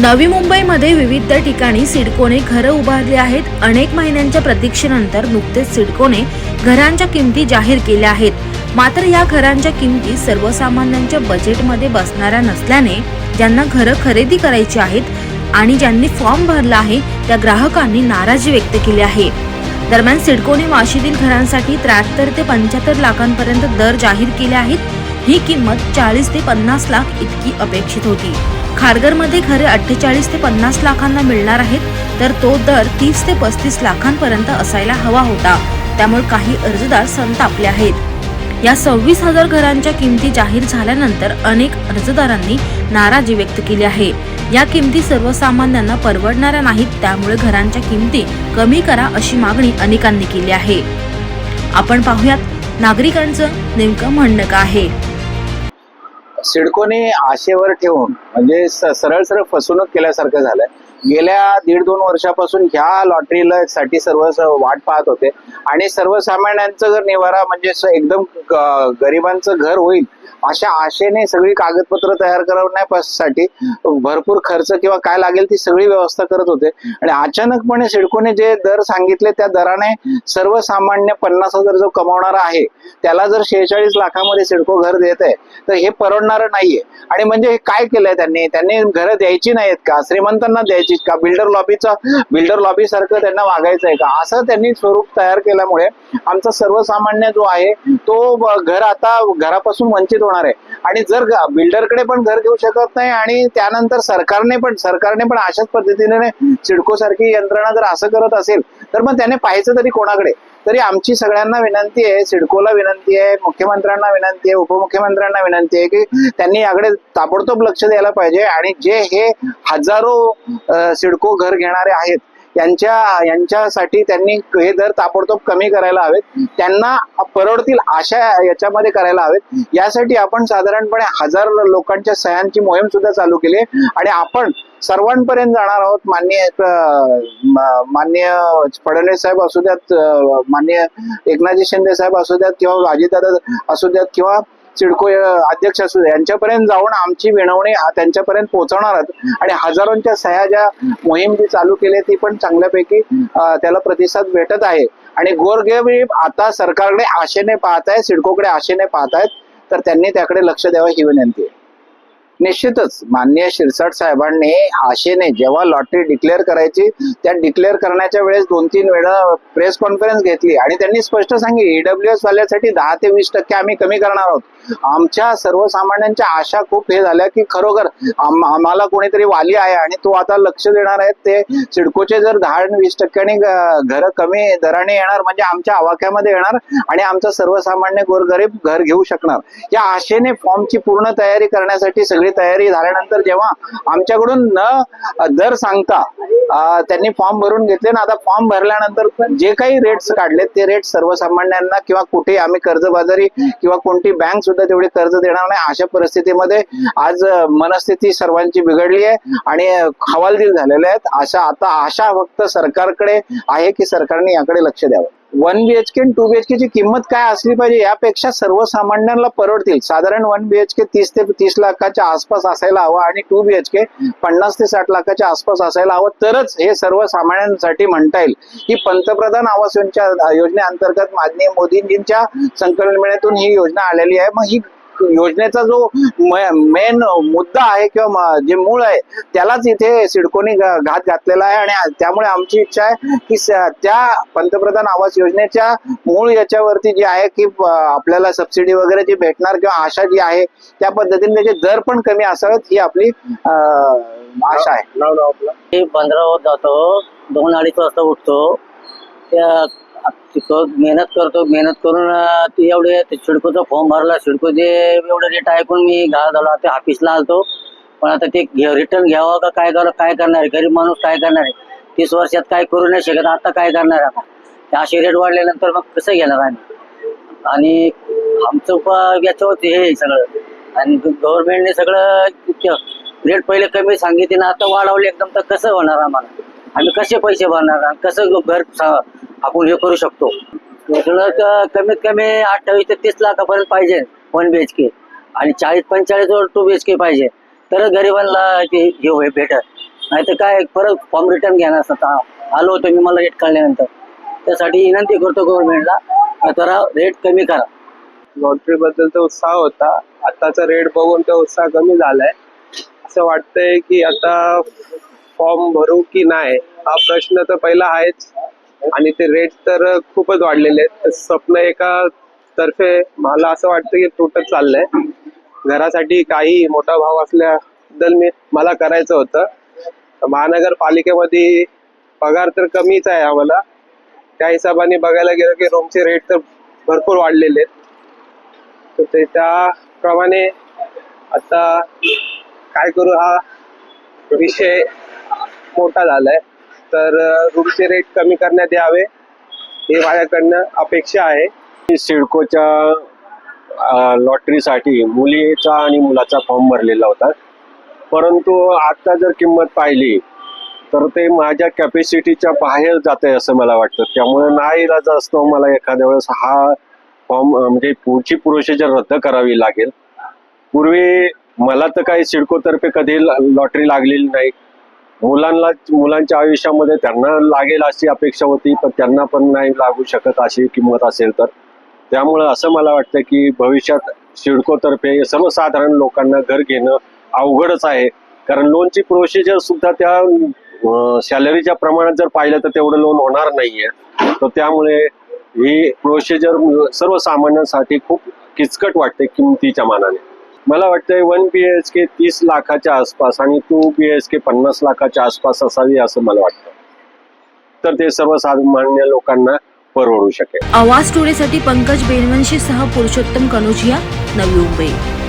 नवी मुंबईमध्ये विविध ठिकाणी सिडकोने घरं उभारली आहेत. अनेक महिन्यांच्या प्रतीक्षेनंतर नुकतेच सिडकोने घरांच्या किमती जाहीर केल्या आहेत. मात्र या घरांच्या किमती सर्वसामान्यांच्या बजेटमध्ये बसणाऱ्या नसल्याने ज्यांना घरं खरेदी करायची आहेत आणि ज्यांनी फॉर्म भरला आहे त्या ग्राहकांनी नाराजी व्यक्त केली आहे. दरम्यान सिडकोने वाशीतील घरांसाठी त्र्याहत्तर ते पंच्याहत्तर लाखांपर्यंत दर जाहीर केले आहेत. ही किंमत चाळीस ते पन्नास लाख इतकी अपेक्षित होती. खारघरमध्ये घरे अठ्ठेचाळीस ते पन्नास लाखांना मिळणार आहेत तर तो दर तीस ते पस्तीस लाखांपर्यंत असायला हवा होता. त्यामुळे काही अर्जदार संतापले आहेत. या सव्वीस हजार घरांच्या किमती जाहीर झाल्यानंतर अनेक अर्जदारांनी नाराजी व्यक्त केली आहे. या किमती सर्वसामान्यांना परवडणाऱ्या नाहीत त्यामुळे घरांच्या किमती कमी करा अशी मागणी अनेकांनी केली आहे. आपण पाहूयात नागरिकांचं नेमकं म्हणणं का आहे? सिडकोने आशेवर ठेवून म्हणजे सरळ सरळ फसवणूक केल्यासारखं झालंय. गेल्या दीड दोन वर्षापासून ह्या लॉटरीला साठी सर्व वाट पाहत होते. आणि सर्वसामान्यांचं जर निवारा म्हणजे एकदम गरिबांचं घर होईल अशा आशेने सगळी कागदपत्र तयार करण्यासाठी भरपूर खर्च किंवा काय लागेल ती सगळी व्यवस्था करत होते. आणि अचानकपणे सिडकोने जे दर सांगितले त्या दराने सर्वसामान्य पन्नास हजार जो कमावणारा आहे त्याला जर शेहेचाळीस लाखामध्ये सिडको घर देत आहे तर हे परवडणारं नाहीये. आणि म्हणजे हे काय केलंय त्यांनी? त्यांनी घरं द्यायची नाहीत का? श्रीमंतांना द्यायची का? बिल्डर लॉबीचा बिल्डर लॉबी सारखं त्यांना वागायचं आहे का? असं त्यांनी स्वरूप तयार केल्यामुळे आमचा सर्वसामान्य जो आहे तो घर आता घरापासून वंचित होणार आहे. आणि जर बिल्डरकडे पण घर घेऊ शकत नाही आणि त्यानंतर सरकारने पण सरकारने पण अशाच पद्धतीने सिडको सारखी यंत्रणा जर असं करत असेल तर मग त्याने पाहायचं तरी कोणाकडे? तरी आमची सगळ्यांना विनंती आहे सिडकोला विनंती आहे मुख्यमंत्र्यांना विनंती आहे उपमुख्यमंत्र्यांना विनंती आहे की त्यांनी याकडे ताबडतोब लक्ष द्यायला पाहिजे. आणि जे हे हजारो सिडको घर घेणारे आहेत यांच्या यांच्यासाठी त्यांनी हे दर ताबडतोब कमी करायला हवेत. त्यांना परवडतील अशा याच्यामध्ये करायला हवेत. यासाठी आपण साधारणपणे हजार लोकांच्या सह्यांची मोहीम सुद्धा चालू केली आहे. आणि आपण सर्वांपर्यंत जाणार आहोत. मान्य मान्य फडणवीस साहेब असू द्यात मान्य एकनाथजी शिंदे साहेब असू द्यात किंवा अजितदादा असू द्यात किंवा सिडको अध्यक्ष असू यांच्यापर्यंत जाऊन आमची विनवणी त्यांच्यापर्यंत पोहोचवणार आहोत. आणि हजारोंच्या सह्या ज्या मोहीम जी चालू केली ती पण चांगल्यापैकी त्याला प्रतिसाद भेटत आहे. आणि गोरगरीब आता सरकारकडे आशेने पाहत आहे सिडकोकडे आशेने पाहत आहेत तर त्यांनी त्याकडे लक्ष द्यावं ही विनंती आहे. निश्चितच माननीय शिरसाट साहेबांनी आशेने जेव्हा लॉटरी डिक्लेअर करायची त्या डिक्लेअर करण्याच्या वेळेस दोन तीन वेळा प्रेस कॉन्फरन्स घेतली आणि त्यांनी स्पष्ट सांगितले ईडब्ल्यू एस वाल्यासाठी दहा ते वीस टक्के आम्ही कमी करणार आहोत. आमच्या सर्वसामान्यांच्या आशा खूप हे झाल्या की खरोखर आम- आम्हाला कोणीतरी वाली आहे आणि तो आता लक्ष देणार आहे. ते सिडकोचे जर दहा वीस टक्क्यांनी घर कमी दराने येणार म्हणजे आमच्या आवाक्यामध्ये येणार आणि आमचा सर्वसामान्य गोरगरीब घर घेऊ शकणार. या आशेने फॉर्मची पूर्ण तयारी करण्यासाठी सगळी तयारी झाल्यानंतर जेव्हा आमच्याकडून न दर सांगता त्यांनी फॉर्म भरून घेतले ना आता फॉर्म भरल्यानंतर जे काही रेट्स काढले ते रेट सर्वसामान्यांना किंवा कुठे आम्ही कर्जबाजारी किंवा कोणती बँक सुद्धा तेवढी कर्ज देणार नाही. अशा परिस्थितीमध्ये आज मनस्थिती सर्वांची बिघडली आहे आणि हवालदिल झालेले आहेत. अशा आता आशा फक्त सरकारकडे आहे की सरकारने याकडे लक्ष द्यावं. वन बीएचके टू बीएचके ची किंमत काय असली पाहिजे यापेक्षा सर्वसामान्यांना परवडतील. साधारण वन बीएचके तीस ते तीस लाखाच्या आसपास असायला हवं आणि टू बीएचके पन्नास ते साठ लाखाच्या आसपास असायला हवं. तरच हे सर्वसामान्यांसाठी म्हणता येईल. ही पंतप्रधान आवास योजना योजनेअंतर्गत माननीय मोदींजींच्या संकल्पनेतून ही योजना आलेली आहे. मग ही योजनेचा जो मेन मुद्दा आहे किंवा म- जे मूळ आहे त्यालाच इथे सिडकोनी घात घातलेला आहे आणि त्यामुळे आमची इच्छा आहे की त्या पंतप्रधान आवास योजनेच्या मूळ याच्यावरती जे आहे की आपल्याला सबसिडी वगैरे जी भेटणार किंवा आशा जी आहे त्या पद्धतीने त्याचे दर पण कमी असावेत ही आपली अं, आशा आहे. मी पंधरा जातो दोन अडीच वाजता उठतो. त्या मेहनत करतो मेहनत करून ते एवढे ते सिडकोचा फॉर्म भरला. सिडको जे एवढं रेट ऐकून मी घाल झाला ते ऑफिसला आलतो. पण आता ते रिटर्न घ्यावं का काय करा काय करणार आहे? गरीब माणूस काय करणार आहे? तीस वर्षात काय करू नाही शकत आता काय करणार आता ते असे रेट वाढल्यानंतर मग कसं घेणार आम्ही? आणि आमचं प- याच्यावरती हे सगळं. आणि गव्हर्नमेंटने सगळं रेट पहिले कमी सांगितले ना आता वाढवले एकदम तर कसं होणार आम्हाला? आम्ही कसे पैसे भरणार? कसं घर आपण हे करू शकतो. कमीत कमी अठ्ठावीस ते तीस लाखापर्यंत पाहिजे वन बी एच के आणि चाळीस पंचेचाळीस वर टू बी एच के पाहिजे. तरच गरिबांना ते हे भेटत नाही तर काय परत फॉर्म रिटर्न घेणार आलो होतो मी मला रेट कळल्यानंतर. त्यासाठी विनंती करतो गव्हर्नमेंटला जरा रेट कमी करा. लॉटरी बद्दलचा उत्साह होता. आताचा रेट बघून तो उत्साह कमी झालाय. असं वाटतंय की आता फॉर्म भरू की नाही हा प्रश्न तर पहिला आहेच. आणि ते रेट तर खूपच वाढलेले आहेत. स्वप्न एका तर्फे मला असं वाटतं की तुटत चाललंय. घरासाठी काही मोठा भाव असल्याबद्दल मी मला करायचं होतं. महानगरपालिकेमध्ये पगार तर कमीच आहे आम्हाला. त्या हिशोबाने बघायला गेलं की रूमचे रेट तर भरपूर वाढलेले आहेत. तर ते त्याप्रमाणे आता काय करू हा विषय मोठा झालाय. तर रूमचे रेट कमी करण्यात यावे हे माझ्याकडनं अपेक्षा आहे. सिडकोच्या लॉटरीसाठी मुलीचा आणि मुलाचा फॉर्म भरलेला होता. परंतु आता जर किंमत पाहिली तर ते माझ्या कॅपॅसिटीच्या बाहेर जात आहे असं मला वाटतं. त्यामुळे नाही इलाज असतो मला एखाद्या वेळेस हा फॉर्म म्हणजे पुढची प्रोसिजर रद्द करावी लागेल. पूर्वी मला तर काही सिडकोतर्फे कधी लॉटरी लागलेली नाही. मुलांना मुलांच्या आयुष्यामध्ये त्यांना लागेल अशी अपेक्षा होती पण त्यांना पण नाही लागू शकत अशी किंमत असेल तर. त्यामुळं असं मला वाटतं की भविष्यात सिडकोतर्फे सर्वसाधारण लोकांना घर घेणं अवघडच आहे. कारण लोनची प्रोसिजर सुद्धा त्या सॅलरीच्या प्रमाणात जर पाहिलं तर तेवढं लोन होणार नाहीये. तर त्यामुळे ही प्रोसिजर सर्वसामान्यांसाठी खूप किचकट वाटते किमतीच्या मानाने. मला वाटतंय वन बी एच के तीस लाखाच्या आसपास आणि टू बी एच के पन्नास लाखाच्या आसपास असावी असं मला वाटतं. तर ते सर्वसामान्य लोकांना परवडू शकेल. आवाज टुडेसाठी पंकज बेनवंशी सह पुरुषोत्तम कनोजिया नवी मुंबई.